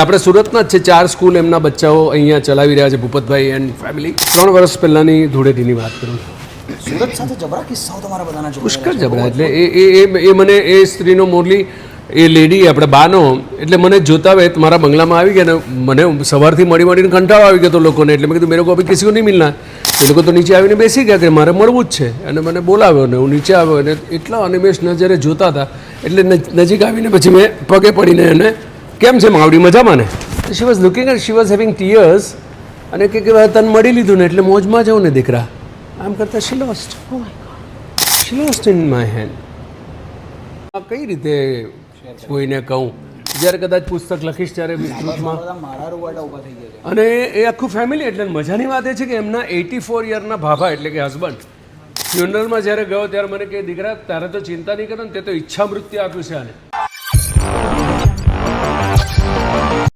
આપણે સુરતના જ છે ચાર સ્કૂલ એમના બચ્ચાઓ અહીંયા ચલાવી રહ્યા છે ભૂપતભાઈ એન્ડ ફેમિલી ત્રણ વર્ષ પહેલાંની ધૂળેટીની વાત કરું છું. સુરત સાથે જબરા કિસ્સાઓ તમારા બધાના પુષ્કળ જબરા એટલે એ એ એ મને એ સ્ત્રીનો મોરલી એ લેડી આપણે બાનો એટલે મને જોતા હોય મારા બંગલામાં આવી ગયા ને મને સવારથી મળી મળીને કંટાળો આવી ગયો તો લોકોને એટલે મેં કીધું મેરે કો અભી કિસી નહીં મિલના? એ લોકો તો નીચે આવીને બેસી ગયા કે મારે મળવું જ છે. અને મને બોલાવ્યો ને હું નીચે આવ્યો અને એટલા અનિમેશ નજરે જોતા હતા એટલે નજીક આવીને પછી મેં પગે પડીને એને કેમ છે માવડી મજામાં ને? She was looking at she was having tears અને કે કે તને મળી લીધું ને એટલે મોજમાં જાઉં ને દીકરા. આમ કરતાં she lost she lost in my hand આ કઈ રીતે કોઈને કહું? જ્યારે કદાચ પુસ્તક લખીશ ત્યારે વિસ્તૃતમાં અને એ આખું ફેમિલી એટલે મજાની વાત એ છે કે એમના એટી ફોર યરના ભાભા એટલે કે હસબન્ડ ફ્યુનરલમાં જ્યારે ગયો ત્યારે મને કે દીકરા તારે તો ચિંતા નહીં કરો ને તે તો ઈચ્છા મૃત્યુ આપ્યું છે આને.